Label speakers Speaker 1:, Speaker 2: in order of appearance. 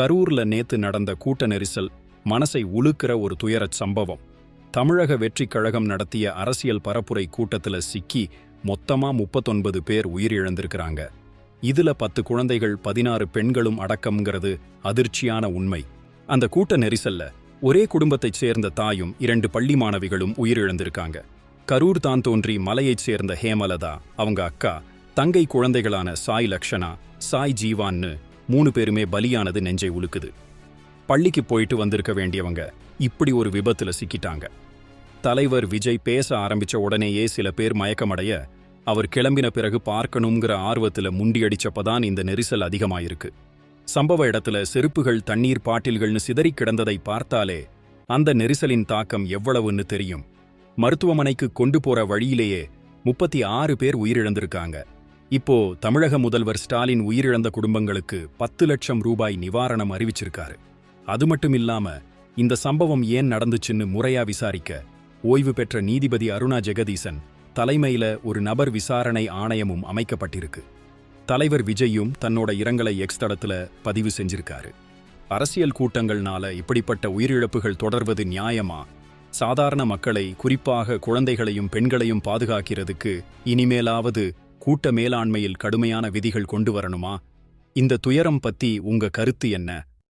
Speaker 1: கரூர்ல நேத்து நடந்த கூட்ட நெரிசல் மனசை உழுக்கிற ஒரு துயரச் சம்பவம். தமிழக வெற்றிக் கழகம் நடத்திய அரசியல் பரப்புரை கூட்டத்துல சிக்கி மொத்தமா முப்பத்தொன்பது பேர் உயிரிழந்திருக்கிறாங்க. இதுல பத்து குழந்தைகள் பதினாறு பெண்களும் அடக்கம்ங்கிறது அதிர்ச்சியான உண்மை. அந்த கூட்ட நெரிசல்ல ஒரே குடும்பத்தைச் சேர்ந்த தாயும் இரண்டு பள்ளி மாணவிகளும் உயிரிழந்திருக்காங்க. கரூர் தான் தோன்றி மலையைச் சேர்ந்த ஹேமலதா அவங்க அக்கா தங்கை குழந்தைகளான சாய் லக்ஷனா சாய் ஜீவான்னு மூணு பேருமே பலியானது நெஞ்சை உலுக்குது. பள்ளிக்கு போயிட்டு வந்திருக்க வேண்டியவங்க இப்படி ஒரு விபத்துல சிக்கிட்டாங்க. தலைவர் விஜய் பேச ஆரம்பிச்ச உடனேயே சில பேர் மயக்கமடைய அவர் கிளம்பின பிறகு பார்க்கணுங்கிற ஆர்வத்துல முண்டியடிச்சப்பதான் இந்த நெரிசல் அதிகமாயிருக்கு. சம்பவ இடத்துல செருப்புகள் தண்ணீர் பாட்டில்கள்னு சிதறி கிடந்ததை பார்த்தாலே அந்த நெரிசலின் தாக்கம் எவ்வளவுன்னு தெரியும். மருத்துவமனைக்கு கொண்டு போற வழியிலேயே முப்பத்தி ஆறு பேர் உயிரிழந்திருக்காங்க. இப்போ தமிழக முதல்வர் ஸ்டாலின் உயிரிழந்த குடும்பங்களுக்கு பத்து லட்சம் ரூபாய் நிவாரணம் அறிவிச்சிருக்காரு. அது மட்டும் இல்லாம இந்த சம்பவம் ஏன் நடந்துச்சுன்னு முறையா விசாரிக்க ஓய்வு பெற்ற நீதிபதி அருணா ஜெகதீசன் தலைமையில ஒரு நபர் விசாரணை ஆணையமும் அமைக்கப்பட்டிருக்கு. தலைவர் விஜயும் தன்னோட இரங்கலை எக்ஸ் தளத்துல பதிவு செஞ்சிருக்காரு. அரசியல் கூட்டங்கள்னால இப்படிப்பட்ட உயிரிழப்புகள் தொடர்வது நியாயமா? சாதாரண மக்களை குறிப்பாக குழந்தைகளையும் பெண்களையும் பாதுகாக்கிறதுக்கு இனிமேலாவது கூட்ட மேலாண்மையில் கடுமையான விதிகள் கொண்டு வரணுமா? இந்த துயரம் பத்தி உங்க கருத்து என்ன?